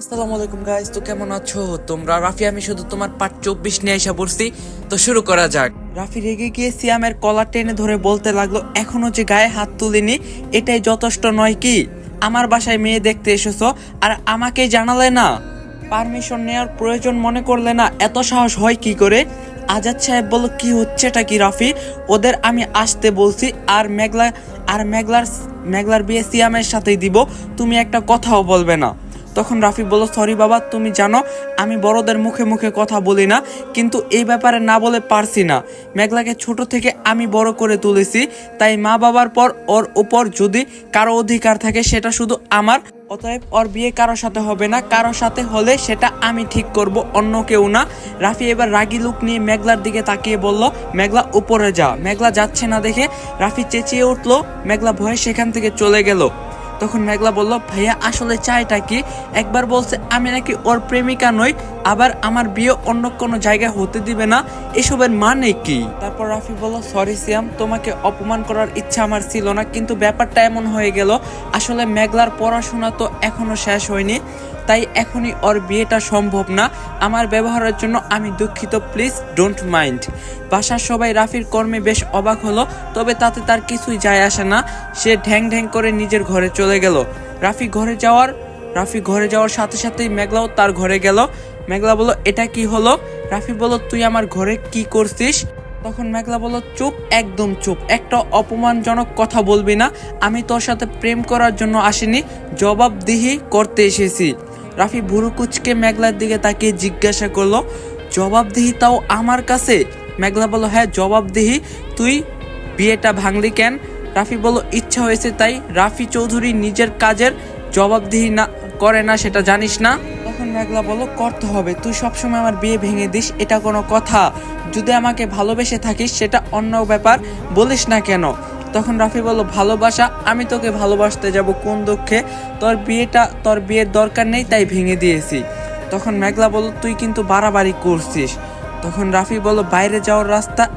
আসসালামু আলাইকুম গাইস তো কেমন আছো? তোমরা? রাফি, আমি শুধু তোমার পার্ট চব্বিশ নিয়ে এসে পড়ছি। তো শুরু করা যাক। রাফি, রেগে গিয়ে সিয়ামের কলার টেনে ধরে বলতে লাগল, এখনও যে গায়ে হাত তুলিনি, এটাই যথেষ্ট নয় কি? আমার বাসায় মেয়ে দেখতে এসেছ, আর আমাকে জানালে না? পারমিশন নেওয়ার প্রয়োজন মনে করলে না, এত সাহস হয় কি করে? আজাদ সাহেব বলো কি হচ্ছেটা কি রাফি? ওদের আমি আসতে বলছি, আর মেঘলা, আর মেঘলার মেঘলার বিয়ে সিয়ামের সাথেই দিব। তুমি একটা কথাও বলবে না। তখন রাফি বলল সরি বাবা, তুমি জানো, আমি বড়দের মুখে মুখে কথা বলি না, কিন্তু এই ব্যাপারে না বলে পারছি না। মেঘলাকে ছোট থেকে আমি বড় করে তুলেছি, তাই মা বাবার পর ওর উপর যদি কারও অধিকার থাকে, সেটা শুধু আমার। অতএব ওর বিয়ে কারোর সাথে হবে না, কারোর সাথে হলে সেটা আমি ঠিক করব, অন্য কেউ না। রাফি এবার রাগি লুক নিয়ে মেঘলার দিকে তাকিয়ে বলল, মেঘলা, উপরে যা। মেঘলা যাচ্ছে না দেখে রাফি চেঁচিয়ে উঠল, মেঘলা ভয়ে সেখান থেকে চলে গেল। তখন মেঘলা বলল ভাইয়া আসলে চাইটা কি? একবার বলছে আমি নাকি ওর প্রেমিকা নই আবার আমার বিয়ে অন্য কোনো জায়গায় হতে দিবে না, এসবের মানে কি? তারপর রাফি বলল সরি সিয়াম, তোমাকে অপমান করার ইচ্ছা আমার ছিল না, কিন্তু ব্যাপারটা এমন হয়ে গেল, আসলে মেঘলার পড়াশোনা তো এখনও শেষ হয়নি, তাই এখনই ওর বিয়েটা সম্ভব না। আমার ব্যবহারের জন্য আমি দুঃখিত, প্লিজ ডোন্ট মাইন্ড। বাসার সবাই রাফির কর্মে বেশ অবাক হলো, তবে তাতে তার কিছুই যায় আসে না, সে ঢ্যাং ঢ্যাং করে নিজের ঘরে চলে গেল। রাফি ঘরে যাওয়ার, রাফি ঘরে যাওয়ার সাথে সাথেই মেঘলাও তার ঘরে গেল। মেঘলা বলল, এটা কি হলো? রাফি বলল, তুই আমার ঘরে কি করছিস? তখন মেঘলা বলল, চুপ, একদম চুপ। একটা অপমানজনক কথা বলবি না। আমি তোর সাথে প্রেম করার জন্য আসিনি, জবাবদিহি করতে এসেছি। রাফি ভুরু কুচকে মেঘলার দিকে তাকিয়ে জিজ্ঞাসা করল, জবাবদিহি তাও আমার কাছে? মেঘলা বলল হ্যাঁ জবাবদিহি। তুই বিয়েটা ভাঙলি কেন? রাফি বলল, ইচ্ছা হয়েছে তাই। রাফি চৌধুরী নিজের কাজের জবাবদিহি না করে না, সেটা জানিস না। তখন মেঘলা বলল, করতে হবে। তুই সবসময় আমার বিয়ে ভেঙে দিস, এটা কোনো কথা। যদি আমাকে ভালোবেসে থাকিস, সেটা অন্য ব্যাপার, বলিস না কেন? তখন রাফি বলল, ভালোবাসা, আমি তোকে ভালোবাসতে যাব কোন দুঃখে? তোর বিয়েটা, তোর বিয়ের দরকার নেই, তাই ভেঙে দিয়েছি। তখন মেঘলা বলল, তুই কিন্তু বাড়াবাড়ি করছিস। তখন রাফি বলল, বাইরে যাওয়ার রাস্তা,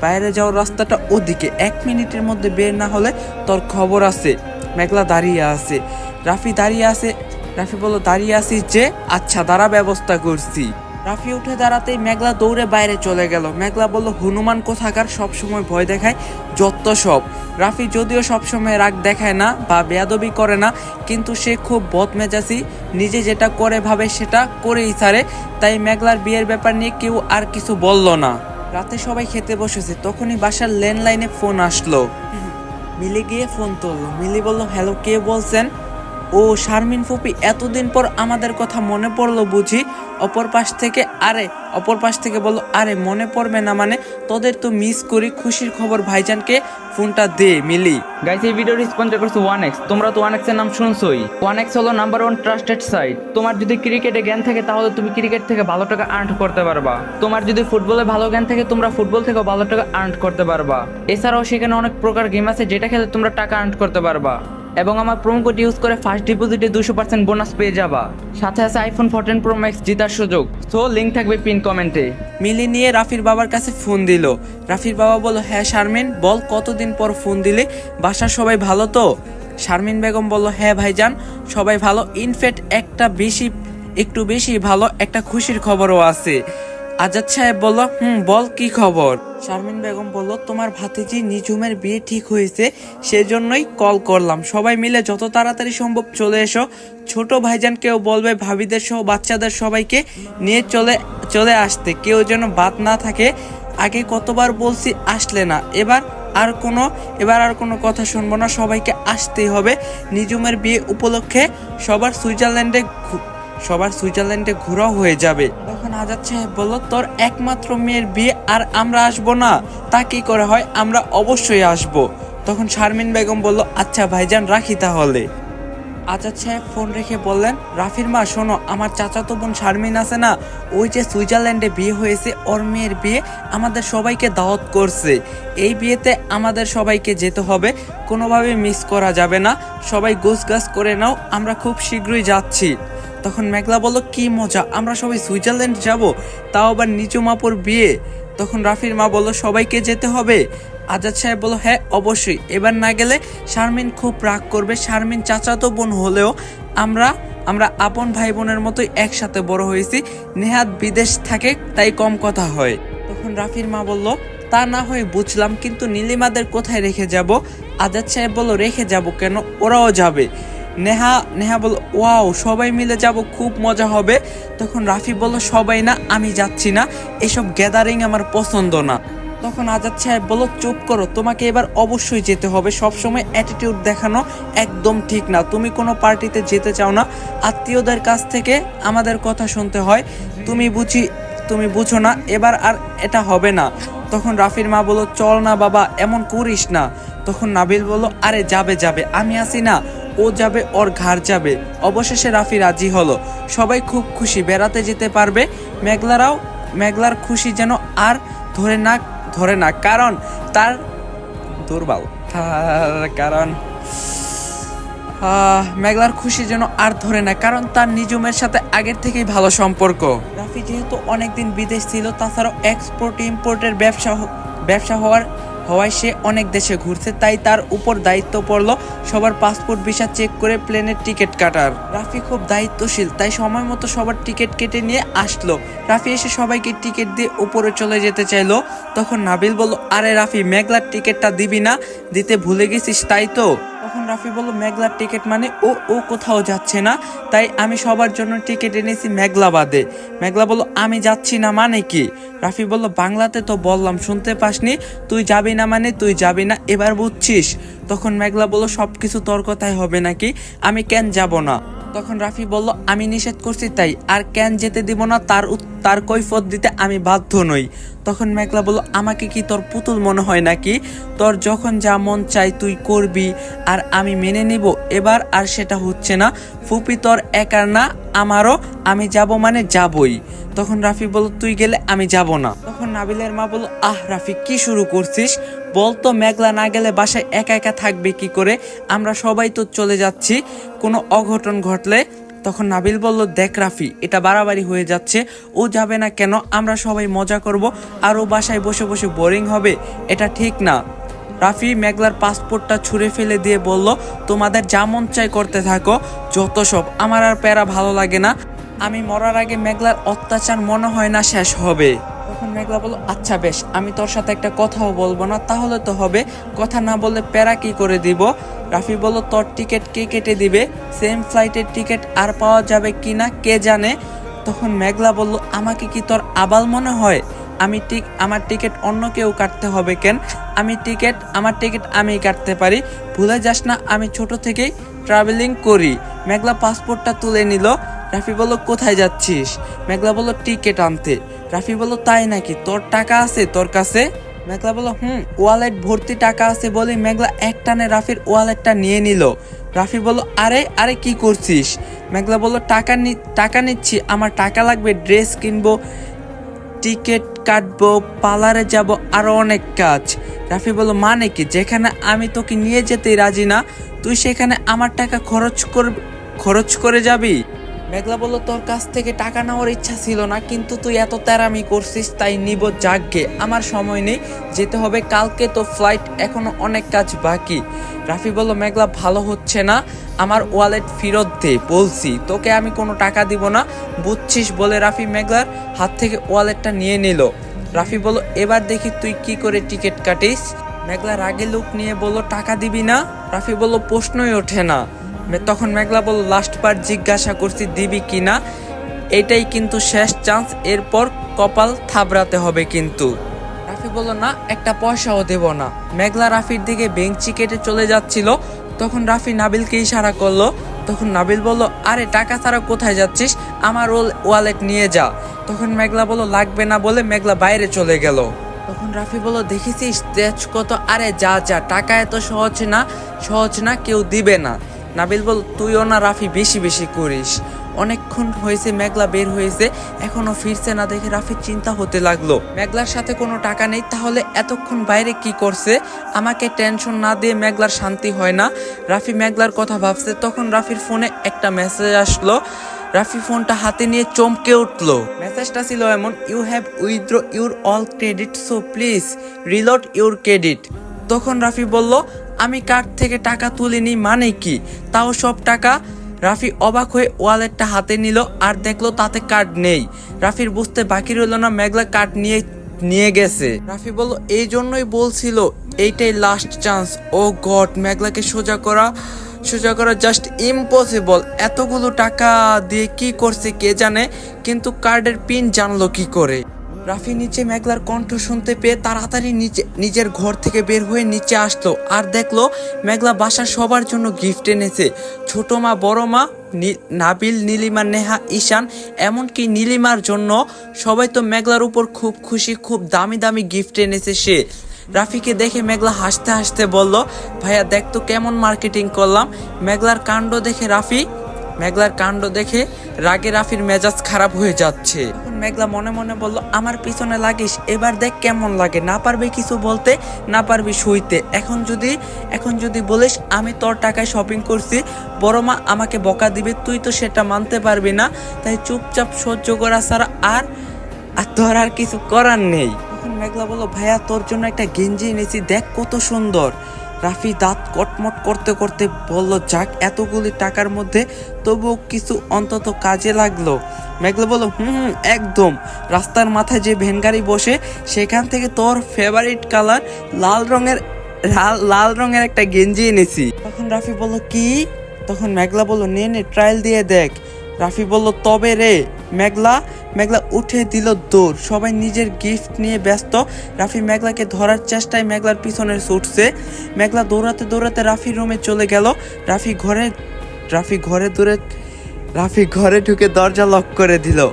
বাইরে যাওয়ার রাস্তাটা ওদিকে। এক মিনিটের মধ্যে বের না হলে তোর খবর আছে। মেঘলা দাঁড়িয়ে আছে। রাফি দাঁড়িয়ে আছে, রাফি বলল, দাঁড়িয়ে আছিস যে আচ্ছা দাঁড়া, ব্যবস্থা করছি। রাফি উঠে দাঁড়াতেই মেঘলা দৌড়ে বাইরে চলে গেল। মেঘলা বলল, হনুমান কোথাকার? সব সময় ভয় দেখায়, যত সব। রাফি যদিও সবসময় রাগ দেখায় না বা বেয়াদবি করে না, কিন্তু সে খুব বদমেজাজি, নিজে যেটা করে ভাবে সেটা করেই ছাড়ে। তাই মেঘলার বিয়ের ব্যাপার নিয়ে কেউ আর কিছু বলল না। রাতে সবাই খেতে বসেছে, তখনই বাসার ল্যান্ডলাইনে ফোন আসলো। মিলি গিয়ে ফোন তুললো। মিলি বলল, হ্যালো, কে বলছেন? ও শারমিন ফুপি এতদিন পর আমাদের কথা মনে পড়ল বুঝি। অপর পাশ থেকে আরে, অপর পাশ থেকে বলল, আরে, মনে পড়বে না মানে? তোদের তো মিস করি, খুশির খবর ভাইজানকে ফোনটা দে, মিলি। গাইস এই ভিডিওটি স্পন্সর করছে ওয়ান এক্স তোমরা তো ওয়ান এক্সের নাম শুনছোই। ওয়ান এক্স হলো নাম্বার ওয়ান ট্রাস্টেড সাইট তোমার যদি ক্রিকেটে জ্ঞান থাকে, তাহলে তুমি ক্রিকেট থেকে ভালো টাকা আর্ন করতে পারবা। তোমার যদি ফুটবলে ভালো জ্ঞান থাকে, তোমরা ফুটবল থেকেও ভালো টাকা আর্ন করতে পারবা। এছাড়াও সেখানে অনেক প্রকার গেম আছে, যেটা খেলে তোমরা টাকা আর্ন করতে পারবা। এবং আমার প্রোমো কোড ইউজ করে ফার্স্ট ডিপোজিটে দুশো পার্সেন্ট বোনাস পেয়ে যাবা। সাথে আছে আইফোন ফোরটিন প্রো ম্যাক্স জেতার সুযোগ। সো লিঙ্ক থাকবে পিন কমেন্টে মিলি নিয়ে রাফির বাবার কাছে ফোন দিল। রাফির বাবা বলল হ্যাঁ শারমিন, বল কতদিন পর ফোন দিলে? বাসার সবাই ভালো তো? শারমিন বেগম বলল হ্যাঁ ভাইজান, সবাই ভালো। ইনফ্যাক্ট একটা বেশি, একটু বেশি ভালো, একটা খুশির খবরও আছে। আজাদ সাহেব বলল, হুম, বল কি খবর? শারমিন বেগম বলল, তোমার ভাতিজি নিঝুমের বিয়ে ঠিক হয়েছে, সেজন্যই কল করলাম। সবাই মিলে যত তাড়াতাড়ি সম্ভব চলে এসো। ছোট ভাইজানকেও বলবে ভাবিদের সহ বাচ্চাদের সবাইকে নিয়ে চলে চলে আসতে। কেউ যেন বাদ না থাকে। আগে কতবার বলছি আসলে না, এবার আর কোনো, এবার আর কোনো কথা শুনব না। সবাইকে আসতেই হবে। নিজুমের বিয়ে উপলক্ষে সবার সুইজারল্যান্ডে সবার সুইজারল্যান্ডে ঘোরাও হয়ে যাবে। তখন আজাদ সাহেব বলল, তোর একমাত্র মেয়ের বিয়ে আর আমরা আসব না। তা কি করে হয়? আমরা অবশ্যই আসব। তখন শারমিন বেগম বলল আচ্ছা ভাইজান, রাখি তাহলে। আজাদ সাহেব ফোন রেখে বললেন, রাফির মা, শোনো, আমার চাচাতো বোন শারমিন আছে না, ওই যে সুইজারল্যান্ডে বিয়ে হয়েছে, ওর মেয়ের বিয়ে আমাদের সবাইকে দাওয়াত করছে। এই বিয়েতে আমাদের সবাইকে যেতে হবে, কোনোভাবে মিস করা যাবে না। সবাই গোছ গাছ করে নাও, আমরা খুব শীঘ্রই যাচ্ছি। তখন মেঘলা বলল, কি মজা, আমরা সবাই সুইজারল্যান্ড যাব, তাও আবার নিচু মাপুর বিয়ে। তখন রাফির মা বলল, সবাইকে যেতে হবে। আজাদ সাহেব বলল হ্যাঁ অবশ্যই। এবার না গেলে শারমিন খুব রাগ করবে। শারমিন চাচাতো বোন হলেও আমরা আমরা আপন ভাই বোনের মতোই একসাথে বড় হয়েছি। নেহাত বিদেশ থাকে, তাই কম কথা হয়। তখন রাফির মা বলল, তা না হয়, বুঝলাম, কিন্তু নীলিমাদের কোথায় রেখে যাব? আজাদ সাহেব বলল, রেখে যাব কেন? ওরাও যাবে। নেহা নেহা বলল, ওয়াও, সবাই মিলে যাব, খুব মজা হবে। তখন রাফি বলল, সবাই না, আমি যাচ্ছি না, এসব গ্যাদারিং আমার পছন্দ না। তখন আজাদ সাহেব বলল, চুপ করো, তোমাকে এবার অবশ্যই যেতে হবে, সবসময় অ্যাটিটিউড দেখানো একদম ঠিক না, তুমি কোনো পার্টিতে যেতে চাও না, আত্মীয়দের কাছ থেকে আমাদের কথা শুনতে হয়, তুমি বুঝি, তুমি বুঝো না, এবার আর এটা হবে না। তখন রাফির মা বলল, চল না বাবা, এমন করিস না। তখন নাবিল বলল, আরে, যাবে যাবে, আমি আসি না। ও যাবে, ওর ঘাড় যাবে। অবশেষে রাফি রাজি হলো। সবাই খুব খুশি, বেড়াতে যেতে পারবে। মেঘলারাও, মেঘলার খুশি যেন আর ধরে না ধরে না। কারণ তার দুর্বল। কারণ মেঘলার খুশি যেন আর ধরে না। কারণ তার নিজমের সাথে আগের থেকেই ভালো সম্পর্ক। রাফি যেহেতু অনেকদিন বিদেশ ছিল, তাছাড়াও এক্সপোর্ট ইম্পোর্টের ব্যবসা ব্যবসা হওয়ার হওয়ায় সে অনেক দেশে ঘুরছে, তাই তার উপর দায়িত্ব পড়ল সবার পাসপোর্ট ভিসা চেক করে প্লেনের টিকিট কাটার। রাফি খুব দায়িত্বশীল, তাই সময় মতো সবার টিকিট কেটে নিয়ে আসলো। রাফি এসে সবাইকে টিকিট দিয়ে উপরে চলে যেতে চাইলো। তখন নাবিল বলল, আরে রাফি, মেঘলার টিকিটটা দিবি না? দিতে ভুলে গেছিস, তাই তো? তখন রাফি বলল, মেঘলার টিকিট মানে ও ও কোথাও যাচ্ছে না। তাই আমি সবার জন্য টিকিট এনেছি মেঘলাবাদে। মেঘলা বলল, আমি যাচ্ছি না মানে কি? রাফি বলল, বাংলাতে তো বললাম, শুনতে পাসনি। তুই যাবি না মানে তুই যাবি না, এবার বুঝছিস। তখন মেঘলা বলল সব কিছু তোর কথাই হবে নাকি? আমি কেন যাব না? তখন রাফি বলল, আমি নিষেধ করছি তাই, আর কেন যেতে দিব না তার তার কৈফত দিতে আমি বাধ্য নই। তখন মেঘলা বলল, আমাকে কি তোর পুতুল মনে হয় নাকি? তোর যখন যা মন চাই তুই করবি, আর আমি মেনে নিব, এবার আর সেটা হচ্ছে না। ফুপি তোর একার না, আমারও, আমি যাব মানে যাবই। তখন রাফি বলল, তুই গেলে আমি যাব না। তখন নাবিলের মা বলল, আহ রাফি, কি শুরু করছিস? বলতো, মেঘলা না গেলে বাসায় একা একা থাকবে কি করে? আমরা সবাই তো চলে যাচ্ছি। কোনো অঘটন ঘটলে তখন নাবিল বলল, দেখ রাফি, এটা বাড়াবাড়ি হয়ে যাচ্ছে। ও যাবে না কেন? আমরা সবাই মজা করব। আর ও বাসায় বসে বসে বোরিং হবে। এটা ঠিক না। রাফি মেঘলার পাসপোর্টটা ছুঁড়ে ফেলে দিয়ে বলল, তোমাদের যা মন চাই করতে থাকো। যত সব, আমার আর প্যারা ভালো লাগে না। আমি মরার আগে মেঘলার অত্যাচার মনে হয় না শেষ হবে। তখন মেঘলা বলল আচ্ছা বেশ, আমি তোর সাথে একটা কথাও বলব না, তাহলে তো হবে। কথা না বললে প্যারা কি করে দিব? রাফি বলল, তোর টিকিট কে কেটে দিবে? সেম ফ্লাইটের টিকিট আর পাওয়া যাবে কি না, কে জানে? তখন মেঘলা বলল, আমাকে কি তোর আবাল মনে হয়? আমি ঠিক আমার টিকিট অন্য কেউ কাটতে হবে কেন? আমি টিকিট, আমার টিকিট আমি কাটতে পারি। ভুলে যাস না, আমি ছোট থেকেই ট্রাভেলিং করি। মেঘলা পাসপোর্টটা তুলে নিল। রাফি বলল, কোথায় যাচ্ছিস? মেঘলা বলল, টিকিট আনতে। রাফি বলল, তাই নাকি? তোর টাকা আছে তোর কাছে? মেঘলা বলল, হুম, ওয়ালেট ভর্তি টাকা আছে বলে মেঘলা এক টানে রাফির ওয়ালেটটা নিয়ে নিল। রাফি বলল, আরে আরে কি করছিস? মেঘলা বলল, টাকা নি, টাকা নিচ্ছি, আমার টাকা লাগবে, ড্রেস কিনবো, টিকিট কাটবো, পার্লারে যাব আরও অনেক কাজ। রাফি বলল মানে কি? যেখানে আমি তোকে নিয়ে যেতেই রাজি না, তুই সেখানে আমার টাকা খরচ কর, খরচ করে যাবি? মেঘলা বলল, তোর কাছ থেকে টাকা নেওয়ার ইচ্ছা ছিল না, কিন্তু তুই এত তেরামি করছিস, তাই নিব যাকগে আমার সময় নেই, যেতে হবে কালকে, তো ফ্লাইট এখনও অনেক কাজ বাকি। রাফি বলল, মেঘলা, ভালো হচ্ছে না, আমার ওয়ালেট ফেরত দে, বলছি। তোকে আমি কোনো টাকা দিব না, বুঝছিস বলে রাফি মেঘলার হাত থেকে ওয়ালেটটা নিয়ে নিল। রাফি বলল, এবার দেখি তুই কি করে টিকিট কাটিস। মেঘলা রাগে লোক নিয়ে বলল, টাকা দিবি না? রাফি বলল, প্রশ্নই ওঠে না। তখন মেঘলা বলল লাস্ট বার জিজ্ঞাসা করছি দিবি কি না? এটাই কিন্তু শেষ চান্স এরপর কপাল থাবড়াতে হবে কিন্তু। রাফি বলল, না, একটা পয়সাও দেব না। মেঘলা রাফির দিকে বেঞ্চি কেটে চলে যাচ্ছিল। তখন রাফি নাবিলকে ইশারা করল। তখন নাবিল বলল, আরে, টাকা ছাড়া কোথায় যাচ্ছিস? আমার ওল ওয়ালেট নিয়ে যা। তখন মেঘলা বলল, লাগবে না বলে মেঘলা বাইরে চলে গেল। তখন রাফি বলল, দেখেছিস তেজ কত আরে যা যা, টাকা এত সহজ না সহজ না, কেউ দিবে না। নাবিল বল, তুইও না রাফি, বেশি বেশি করিস। অনেকক্ষণ হয়েছে, মেঘলা বের হয়েছে। এখনও ফিরছে না দেখে রাফির চিন্তা হতে লাগল। মেঘলার সাথে কোনো টাকা নেই, তাহলে এতক্ষণ বাইরে কি করছে? আমাকে টেনশন না দিয়ে মেঘলার শান্তি হয় না। রাফি মেঘলার কথা ভাবছে, তখন রাফির ফোনে একটা মেসেজ আসলো। রাফি ফোনটা হাতে নিয়ে চমকে উঠল। মেসেজটা ছিল এমন you have withdraw your all credit so please reload your credit তখন রাফি বলল আমি কার্ড থেকে টাকা তুলিনি মানে কি? তাও সব টাকা? রাফি অবাক হয়ে ওয়ালেটটা হাতে নিল আর দেখল তাতে কার্ড নেই। রাফির বুঝতে বাকি রইল না, মেঘলা কার্ড নিয়ে নিয়ে গেছে। রাফি বলল, এই জন্যই বলছিল, এইটাই লাস্ট চান্স ও গড, মেঘলাকে সোজা করা সোজা করা জাস্ট ইম্পসিবল এতগুলো টাকা দিয়ে কি করছে কে জানে? কিন্তু কার্ডের পিন জানলো কি করে? রাফি নিচে মেঘলার কণ্ঠ শুনতে পেয়ে তাড়াতাড়ি নিচে নিজের ঘর থেকে বের হয়ে নিচে আসলো আর দেখল মেঘলা বাসা সবার জন্য গিফট এনেছে। ছোট মা, বড় মা নাবিল, নীলিমা, নেহা, ঈশান, এমনকি নীলিমার জন্য সবাই তো মেঘলার উপর খুব খুশি, খুব দামি দামি গিফট এনেছে সে। রাফিকে দেখে মেঘলা হাসতে হাসতে বলল, ভাইয়া, দেখ তো কেমন মার্কেটিং করলাম। মেঘলার কাণ্ড দেখে রাফি মেঘলার কাণ্ড দেখে রাগে রাফির মেজাজ খারাপ হয়ে যাচ্ছে। মেঘলা মনে মনে বলল, আমার পিছনে লাগিস, এবার দেখ কেমন লাগে। না পারবে কিছু বলতে, না পারবি শুইতে। এখন যদি এখন যদি বলিস, আমি তোর টাকায় শপিং করছি, বড় মা আমাকে বকা দিবে, তুই তো সেটা মানতে পারবি না। তাই চুপচাপ সহ্য করা ছাড়া আর আর তোর আর কিছু করার নেই। মেঘলা বলল, ভাইয়া, তোর জন্য একটা গেঞ্জি এনেছি, দেখ কত সুন্দর। রাফি দাঁত কটমট করতে করতে বলল যাক এতগুলি টাকার মধ্যে তবুও কিছু অন্তত কাজে লাগল। মেঘলা বলল হুম হুম, একদম। রাস্তার মাথায় যে ভ্যান গাড়ি বসে সেখান থেকে তোর ফেভারিট কালার লাল রঙের লাল রঙের একটা গেঞ্জি এনেছি। তখন রাফি বলল কি? তখন মেঘলা বলল নে নে ট্রায়াল দিয়ে দেখ। রাফি বলল, তবে রে, মেঘলা মেঘলা উঠে দিল দৌড়। সবাই নিজের গিফট নিয়ে ব্যস্ত। রাফি মেঘলাকে ধরার চেষ্টায় মেঘলার পিছনে ছুটছে। মেঘলা দৌড়াতে দৌড়াতে রাফির রুমে চলে গেল। রাফি ঘরে রাফি ঘরে দূরে, রাফি ঘরে ঢুকে দরজা লক করে দিল।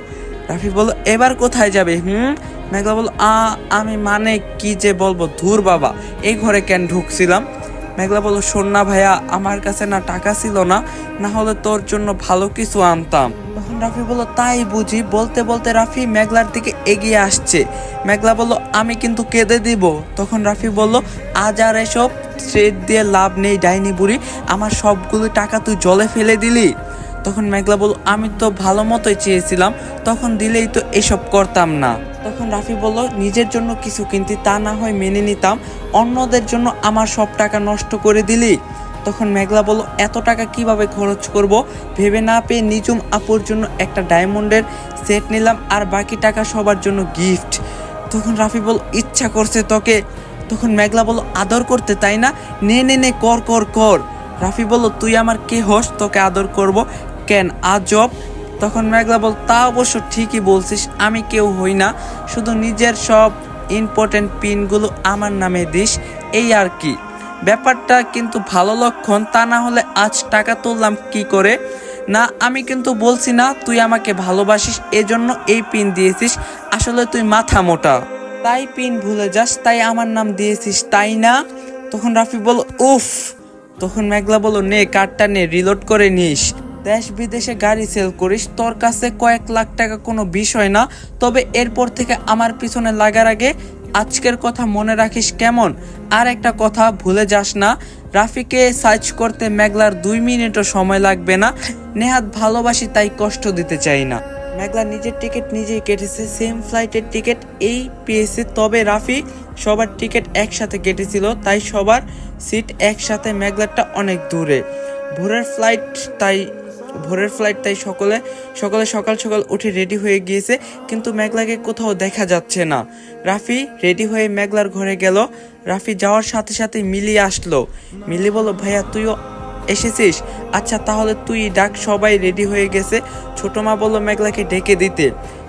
রাফি বলল, এবার কোথায় যাবে, হুম? মেঘলা বলল, আ, আমি মানে কি যে বলব, ধুর বাবা, এই ঘরে কেন ঢুকছিলাম? মেঘলা বলল, শোন না ভাইয়া, আমার কাছে না টাকা ছিল না না হলে তোর জন্য ভালো কিছু আনতাম। তখন রাফি বলল, তাই বুঝি? বলতে বলতে রাফি মেঘলার দিকে এগিয়ে আসছে। মেঘলা বলল, আমি কিন্তু কেঁদে দিব। তখন রাফি বলল, আজ আর এসব থ্রেড দিয়ে লাভ নেই ডাইনি বুড়ি, আমার সবগুলো টাকা তুই জলে ফেলে দিলি। তখন মেঘলা বলল, আমি তো ভালো মতোই চেয়েছিলাম, তখন দিলেই তো এসব করতাম না। তখন রাফি বলল, নিজের জন্য কিছু কিনতি তা না হয় মেনে নিতাম, অন্যদের জন্য আমার সব টাকা নষ্ট করে দিলি। তখন মেঘলা বলল, এত টাকা কীভাবে খরচ করব? ভেবে না পেয়ে নিজুম আপুর জন্য একটা ডায়মন্ডের সেট নিলাম আর বাকি টাকা সবার জন্য গিফট। তখন রাফি বল ইচ্ছা করছে তোকে। তখন মেঘলা বলল, আদর করতে, তাই না? নে নে নে, কর কর কর। রাফি বলল, তুই আমার কে হস? তোকে আদর করব। কেন? আজব। তখন মেঘলা বল তা অবশ্য ঠিকই বলছিস, আমি কেউ হই না। শুধু নিজের সব ইম্পর্টেন্ট পিনগুলো আমার নামে দিস, এই আর কি। ব্যাপারটা কিন্তু ভালো লক্ষণ, তা না হলে আজ টাকা তুললাম কি করে? না, আমি কিন্তু বলছি না, তুই আমাকে ভালোবাসিস, এজন্য এই পিন দিয়েছিস, আসলে তুই মাথা মোটা। তাই পিন ভুলে যাস, তাই আমার নাম দিয়েছিস, তাই না? তখন রাফি বল উফ। তখন মেঘলা বলো নে, কার্ডটা নে রিলোড করে নিস। দেশ বিদেশে গাড়ি সেল করিস, তোর কাছে কয়েক লাখ টাকা কোনো বিষয় না। তবে এরপর থেকে আমার পিছনে লাগার আগে আজকের কথা মনে রাখিস কেমন? আর একটা কথা ভুলে যাস না, রাফিকে সার্চ করতে মেঘলার দুই মিনিটও সময় লাগবে না। নেহাত ভালোবাসি, তাই কষ্ট দিতে চাই না। মেঘলা নিজের টিকিট নিজেই কেটেছে সেম ফ্লাইটের টিকিট এই পেয়েছে। তবে রাফি, সবার টিকিট একসাথে কেটেছিল, তাই সবার সিট একসাথে মেঘলারটা অনেক দূরে। ভোরের ফ্লাইট তাই ভোরের ফ্লাইট তাই সকলে সকলে সকাল সকাল উঠে রেডি হয়ে গিয়েছে, কিন্তু মেঘলাকে কোথাও দেখা যাচ্ছে না। রাফি রেডি হয়ে মেঘলার ঘরে গেল। রাফি যাওয়ার সাথে সাথে মিলি আসলো। মিলি বলল, ভাইয়া, তুইও এসেছিস? আচ্ছা তাহলে তুই ডাক, সবাই রেডি হয়ে গেছে। ছোট মা বলল, মেঘলাকে ডেকে দিতে।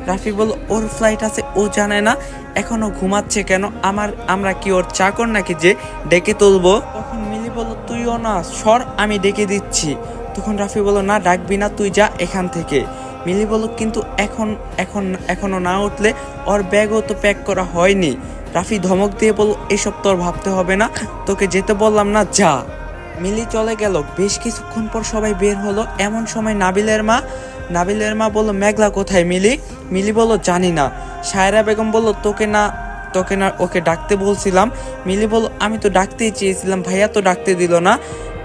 রাফি বলল, ওর ফ্লাইট আছে, ও জানে না, এখনও ঘুমাচ্ছে কেন? আমার, আমরা কি ওর চাকর নাকি যে ডেকে তুলবো? তখন মিলি বলল, তুইও না, সর, আমি ডেকে দিচ্ছি। তখন রাফি বলল, না, ডাকবি না, তুই যা এখান থেকে। মিলি বলল, কিন্তু এখন এখন এখনও না উঠলে ওর ব্যাগও তো প্যাক করা হয়নি। রাফি ধমক দিয়ে বলল, এসব তোর ভাবতে হবে না, তোকে যেতে বললাম না, যা। মিলি চলে গেল। বেশ কিছুক্ষণ পর সবাই বের হলো। এমন সময় নাবিলের মা নাবিলের মা বলল, মেঘলা কোথায় মিলি? মিলি বলল, জানি না। সায়রা বেগম বলল, তোকে না তোকে না, ওকে ডাকতে বলছিলাম। মিলি বলল, আমি তো ডাকতেই চেয়েছিলাম, ভাইয়া তো ডাকতে দিল না।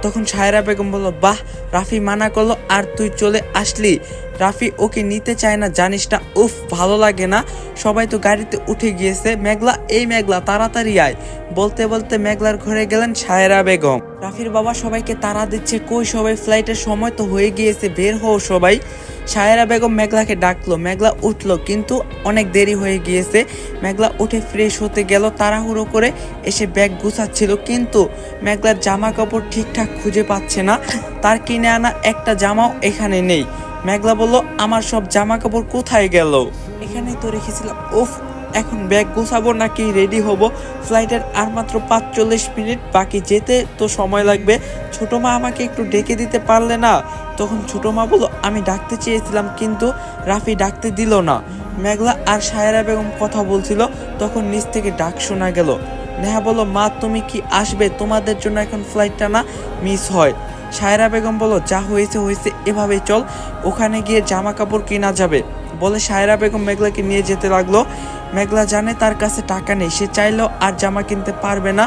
তখন সায়রা বেগম বলল, বাহ, রাফি মানা করল আর তুই চলে আসলি। রাফি ওকে নিতে চায় না, জানিস না? উফ, ভালো লাগে না। সবাই তো গাড়িতে উঠে গিয়েছে। মেঘলা, এই মেঘলা, তাড়াতাড়ি আয়। বলতে বলতে মেঘলার ঘরে গেলেন সায়রা বেগম। রাফির বাবা সবাইকে তাড়া দিচ্ছে, কই সবাই ফ্লাইটের সময় তো হয়ে গিয়েছে, বের হও সবাই। সায়রা বেগম মেঘলাকে ডাকলো, মেঘলা উঠল, কিন্তু অনেক দেরি হয়ে গিয়েছে। মেঘলা উঠে ফ্রেশ হতে গেল, তাড়াহুড়ো করে এসে ব্যাগ গুছাচ্ছিল, কিন্তু মেঘলার জামা কাপড় ঠিকঠাক খুঁজে পাচ্ছে না। তার কিনে আনা একটা জামাও এখানে নেই। মেঘলা বলল, আমার সব জামা কাপড় কোথায় গেল? এখানে তো রেখেছিলাম। উফ এখন ব্যাগ গোছাবো নাকি রেডি হব? ফ্লাইটের আর মাত্র পাঁচচল্লিশ মিনিট বাকি, যেতে তো সময় লাগবে। ছোটো মা আমাকে একটু ডেকে দিতে পারলে না? তখন ছোটো মা বলল, আমি ডাকতে চেয়েছিলাম, কিন্তু রাফি ডাকতে দিল না। মেঘলা আর সায়রা বেগম কথা বলছিল, তখন নিচ থেকে ডাক শোনা গেল। নেহা বলল, মা, তুমি কি আসবে? তোমাদের জন্য এখন ফ্লাইটটা না মিস হয়। সায়রা বেগম বলো যা হয়েছে হয়েছে এভাবে চল। ওখানে গিয়ে জামা কাপড় কেনা যাবে। বলে সায়রা বেগম মেঘলাকে নিয়ে যেতে লাগল। মেঘলা জানে তার কাছে টাকা নেই। সে চাইলেও আর জামা কিনতে পারবে না।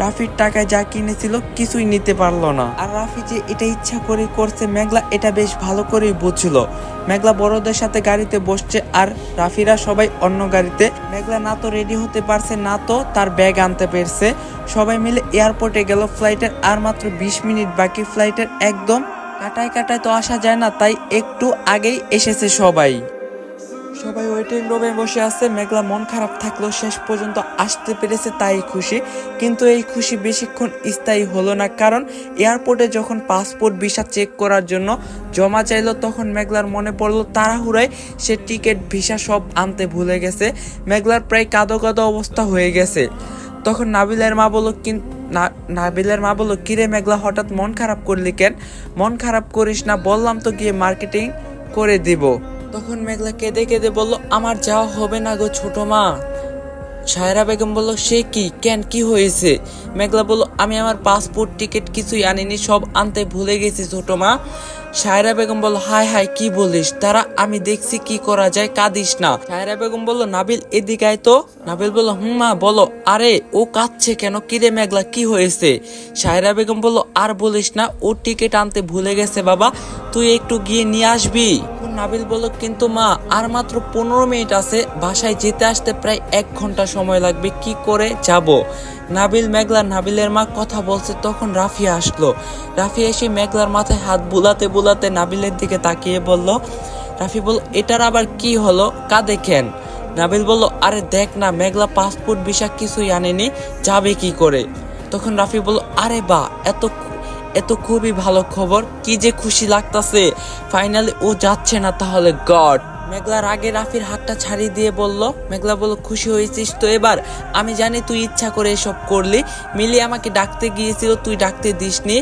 রাফির টাকায় যা কিনেছিল কিছুই নিতে পারল না। আর রাফি যে এটা ইচ্ছা করে করছে, মেঘলা এটা বেশ ভালো করেই বুঝছিল মেঘলা বড়দের সাথে গাড়িতে বসছে আর রাফিরা সবাই অন্য গাড়িতে। মেঘলা না তো রেডি হতে পারছে, না তো তার ব্যাগ আনতে পেরেছে। সবাই মিলে এয়ারপোর্টে গেল ফ্লাইটের আর মাত্র বিশ মিনিট বাকি। ফ্লাইটের একদম কাটায় কাটায় তো আসা যায় না, তাই একটু আগেই এসেছে সবাই। ওয়েটিং রুমে বসে আছে, মেঘলা মন খারাপ থাকলেও শেষ পর্যন্ত আসতে পেরেছে তাই খুশি। কিন্তু এই খুশি বেশিক্ষণ স্থায়ী হলো না, কারণ এয়ারপোর্টে যখন পাসপোর্ট ভিসা চেক করার জন্য জমা চাইলো, তখন মেঘলার মনে পড়ল, তাড়াহুড়ায় সে টিকিট, ভিসা সব আনতে ভুলে গেছে। মেঘলার প্রায় কাদো কাদো অবস্থা হয়ে গেছে। তখন নাবিলের মা বলল কিন্তু নাবিলের মা বলল কিরে মেঘলা, হঠাৎ মন খারাপ করলি কেন? মন খারাপ করিস না, বললাম তো গিয়ে মার্কেটিং করে দিব। তখন মেঘলা কেঁদে কেঁদে বলল, আমার যাওয়া হবে না গো ছোট মা। সায়রা বেগম বলল, সে কি? কেন? কি হয়েছে? মেঘলা বলল, আমি আমার পাসপোর্ট, টিকিট কিছুই আনিনি, সব আনতে ভুলে গেছি ছোট মা। সায়রা বেগম বলল হাই হাই কি বলিস? তারা আমি দেখছি কি করা যায়, কাঁদিস না। সায়রা বেগম বলল, নাবিল, এদিকে তো। নাবিল বলল, হুম মা, বলো। আরে, ও কাঁদছে কেন? কিরে মেঘলা, কি হয়েছে? সায়রা বেগম বলল, আর বলিস না, ও টিকিট আনতে ভুলে গেছে বাবা, তুই একটু গিয়ে নিয়ে আসবি। নাবিল বলল, কিন্তু মা, আর মাত্র পনেরো মিনিট আছে, বাসায় যেতে আসতে প্রায় এক ঘণ্টা সময় লাগবে, কি করে যাব? নাবিল, মেঘলা, নাবিলের মা কথা বলছে, তখন রাফি আসলো। রাফি এসে মেঘলার মাথায় হাত বুলাতে বুলাতে নাবিলের দিকে তাকিয়ে বলল, রাফি বলল, এটার আবার কি হলো? কা দেখেন নাবিল বলল, আরে দেখ না, মেঘলা পাসপোর্ট, ভিসা কিছুই আনেনি, যাবে কি করে? তখন রাফি বলল, আরে বা, এত এত খুবই ভালো খবর, কি যে খুশি লাগতাছে। ফাইনালি ও যাচ্ছে না তাহলে গড মেঘলার আগে রাফির হাতটা ছাড়িয়ে দিয়ে বলল, মেঘলা বলল খুশি হয়েছিস তো এবার? আমি জানি তুই ইচ্ছা করে এসব করলি। মিলি আমাকে ডাকতে গিয়েছিল, তুই ডাকতে দিসনি।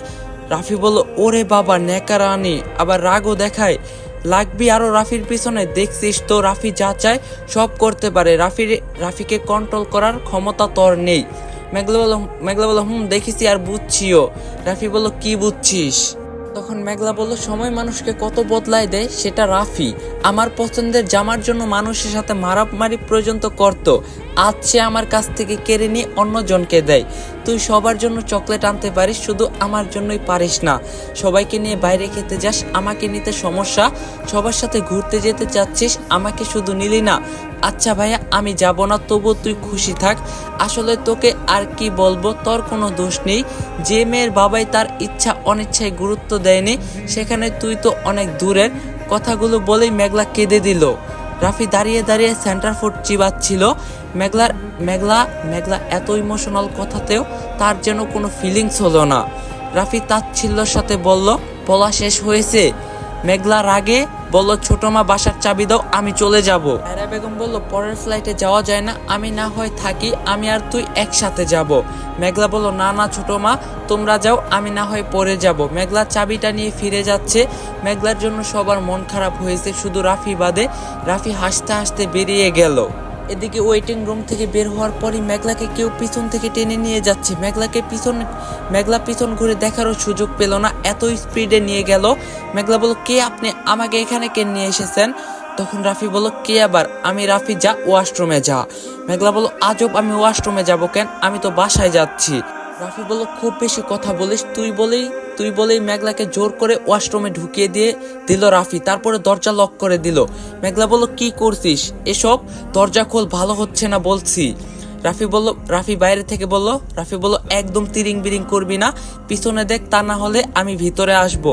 রাফি বলল, ওরে বাবা নেকারানি আবার রাগও দেখায়। লাগবি আরও রাফির পিছনে, দেখছিস তো রাফি যা চায়, সব করতে পারে। রাফির, রাফিকে কন্ট্রোল করার ক্ষমতা তোর নেই। মেঘলা বলল হুম, দেখেছি আর বুঝছিও। রাফি বলল, কি বুঝছিস? তখন মেঘলা বলল, সময় মানুষকে কত বদলায় দেয়, সেটা রাফি। আমার পছন্দের জামার জন্য মানুষের সাথে মারামারি পর্যন্ত করত। আজ সে আমার কাছ থেকে কেড়ে নিয়ে অন্যজনকে দেয়। তুই সবার জন্য চকলেট আনতে পারিস, শুধু আমার জন্যই পারিস না। সবাইকে নিয়ে বাইরে খেতে যাস, আমাকে নিতে সমস্যা। সবার সাথে ঘুরতে যেতে চাচ্ছিস, আমাকে শুধু নিলি না। আচ্ছা ভাইয়া, আমি যাব না তবু তুই খুশি থাক। আসলে তোকে আর কি বলব, তোর কোনো দোষ নেই। যে মেয়ের বাবাই তার ইচ্ছা অনিচ্ছায় গুরুত্ব দেয়নি, সেখানে তুই তো অনেক দূরের। কথাগুলো বলেই মেঘলা কেঁদে দিল। রাফি দাঁড়িয়ে দাঁড়িয়ে সেন্টার ফুট চিবাচ্ছিল। মেঘলার, মেঘলা মেঘলা এত ইমোশনাল কথাতেও তার যেন কোনো ফিলিংস হলো না। রাফি তাচ্ছিল্যর সাথে বলল বলা শেষ হয়েছে। মেঘলা রাগে বলল, ছোট মা, বাসার চাবি দাও, আমি চলে যাব। আয়রা বেগম বলল, পরের ফ্লাইটে যাওয়া যায় না, আমি না হয় থাকি, আমি আর তুই একসাথে যাব। মেঘলা বলল, না না, ছোট মা, তোমরা যাও, আমি না হয় পরে যাব। মেঘলা চাবিটা নিয়ে ফিরে যাচ্ছে। মেঘলার জন্য সবার মন খারাপ হয়েছে, শুধু রাফি বাদে, রাফি হাসতে হাসতে বেরিয়ে গেল। এদিকে ওয়েটিং রুম থেকে বের হওয়ার পরই মেঘলাকে কেউ পিছন থেকে টেনে নিয়ে যাচ্ছে। মেঘলাকে পিছন মেঘলা পিছন ঘুরে দেখারও সুযোগ পেল না, এত স্পিডে নিয়ে গেল। মেঘলা বলল, কে আপনি? আমাকে এখানে কে নিয়ে এসেছেন? তখন রাফি বলল, কে আবার? আমি রাফি যা ওয়াশরুমে যা। মেঘলা বলল, আজব, আমি ওয়াশরুমে যাব কেন? আমি তো বাসায় যাচ্ছি। রাফি বলল, খুব বেশি কথা বলিস তুই বলেই তুই বলেই মেঘলাকে জোর করে ওয়াশরুমে ঢুকিয়ে দিয়ে দিল রাফি, তারপরে দরজা লক করে দিল। মেঘলা বলল, কি করছিস? এসব? দরজা খোল, ভালো হচ্ছে না বলছি। রাফি বলল, রাফি বাইরে থেকে বলল, রাফি বলল, একদম তিরিং বিরিং করবি না। পিছনে দেখ, তা না হলে আমি ভিতরে আসব।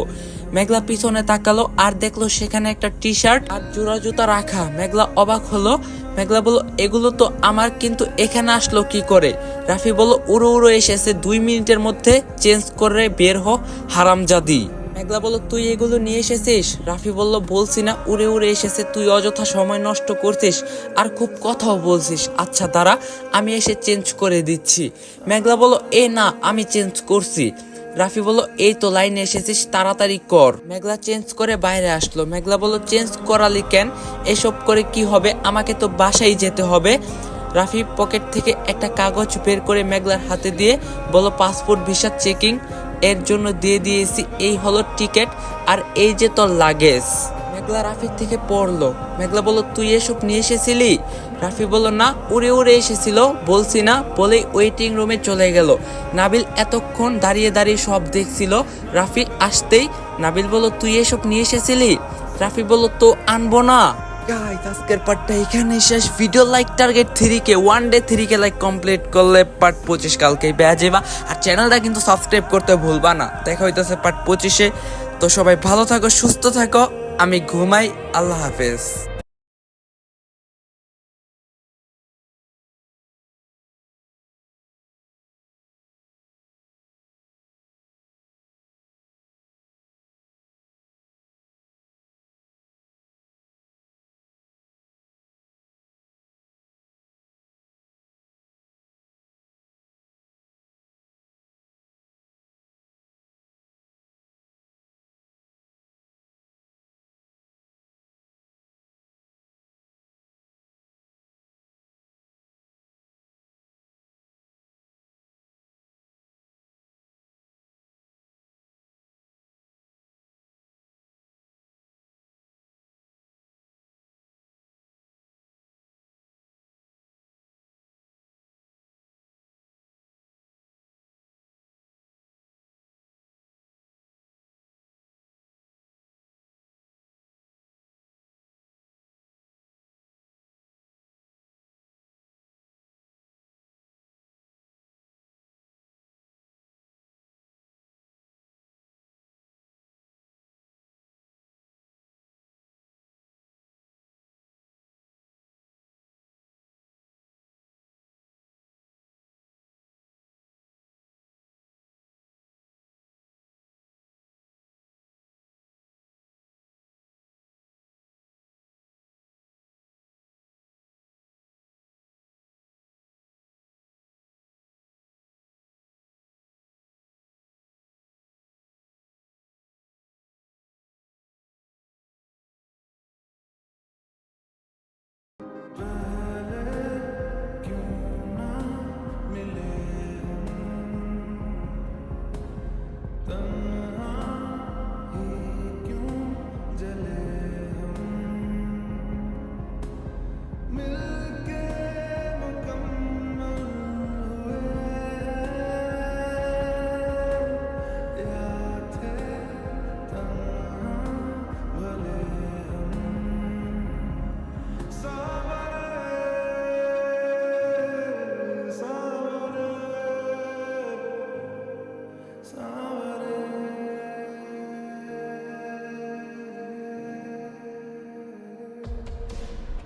মেঘলা পিছনে তাকালো, আর দেখল সেখানে একটা টি শার্ট আর জোড়া জুতা রাখা। মেঘলা অবাক হলো মেঘলা বলল, এগুলো তো আমার, কিন্তু এখানে আসলো কি করে? রাফি বলল, উড়ো উড়ো এসেছে, দুই মিনিটের মধ্যে চেঞ্জ করে বের হ, হারামজাদি। মেঘলা বলল, তুই এগুলো নিয়ে এসেছিস? রাফি বলল, বলছি না, উড়ে উড়ে এসেছে, তুই অযথা সময় নষ্ট করছিস, আর খুব কথাও বলছিস। আচ্ছা দাঁড়া, আমি এসে চেঞ্জ করে দিচ্ছি। মেঘলা বলল, এ না, আমি চেঞ্জ করছি। রাফি বলল, এই তো লাইনে এসেছিস, তাড়াতাড়ি কর। মেঘলা চেঞ্জ করে বাইরে আসলো। মেঘলা বলল চেঞ্জ করালি কেন? এসব করে কি হবে? আমাকে তো বাসায় যেতে হবে। রাফি পকেট থেকে একটা কাগজ বের করে মেঘলার হাতে দিয়ে বলো পাসপোর্ট ভিসা চেকিং এর জন্য দিয়ে দিয়েছি। এই হলো টিকিট আর এই যে তোর লাগেজ মেঘলা রাফির থেকে পড়ল। মেঘলা বলল, তুই এসব নিয়ে এসেছিলি? রাফি বলল, না, উড়ে উড়ে এসেছিল। বলছি না। বলেই ওয়েটিং রুমে চলে গেল। নাবিল এতক্ষণ দাঁড়িয়ে দাঁড়িয়ে সব দেখছিল। রাফি আসতেই নাবিল বলল, তুই এসব নিয়ে এসেছিলি? রাফি বলল, তো আনব না। গাইস আজকের পার্টটা এখানে শেষ। Video like target three K one day three K like complete করলে পার্ট পঁচিশ কালকে বেজে বা আর চ্যানেলটা কিন্তু সাবস্ক্রাইব করতে ভুলবা না। দেখা হইতেছে পার্ট পঁচিশে। তো সবাই ভালো থাকো, সুস্থ থাকো। আমি ঘুমাই আল্লাহ হাফেজ।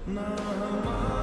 Namah